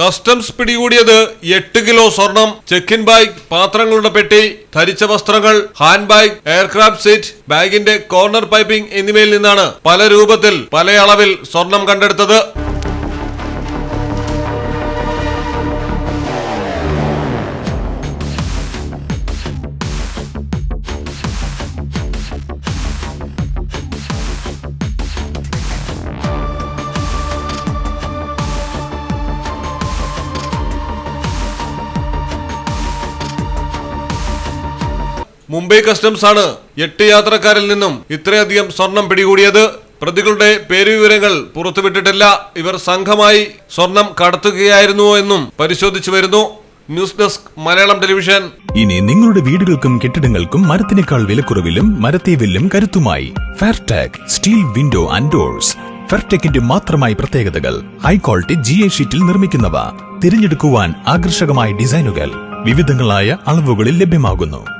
Customs പിടികൂടിയത് എട്ട് kilo സ്വർണം ചെക്കിൻ ബാഗ് പാത്രങ്ങളുടെ പെട്ടി ധരിച്ച വസ്ത്രങ്ങൾ ഹാൻഡ് ബാഗ് എയർക്രാഫ്റ്റ് സീറ്റ് ബാഗിന്റെ കോർണർ പൈപ്പിംഗ് എന്നിവയിൽ നിന്നാണ് പല രൂപത്തിൽ പല അളവിൽ സ്വർണം കണ്ടെടുത്തത്. മുംബൈ കസ്റ്റംസ് ആണ് എട്ട് യാത്രക്കാരിൽ നിന്നും ഇത്രയധികം സ്വർണം പിടികൂടിയത്. പ്രതികളുടെ പേരുവിവരങ്ങൾ പുറത്തുവിട്ടിട്ടില്ല. ഇവർ സംഘമായി സ്വർണം കടത്തുകയായിരുന്നുവോ എന്നും പരിശോധിച്ചു വരുന്നു. News desk Malayalam television. ഇനി നിങ്ങളുടെ വീടുകൾക്കും കെട്ടിടങ്ങൾക്കും മരത്തിനേക്കാൾ വിലക്കുറവിലും മരത്തെ വില്ലും കരുത്തുമായി. Fairtech steel window and doors ഫെർടെക്കിന്റെ മാത്രമായി പ്രത്യേകതകൾ. ഹൈ ക്വാളിറ്റി ജി എ ഷീറ്റിൽ നിർമ്മിക്കുന്നവ. തിരഞ്ഞെടുക്കുവാൻ ആകർഷകമായ ഡിസൈനുകൾ. വിവിധങ്ങളായ അളവുകളിൽ ലഭ്യമാകുന്നു.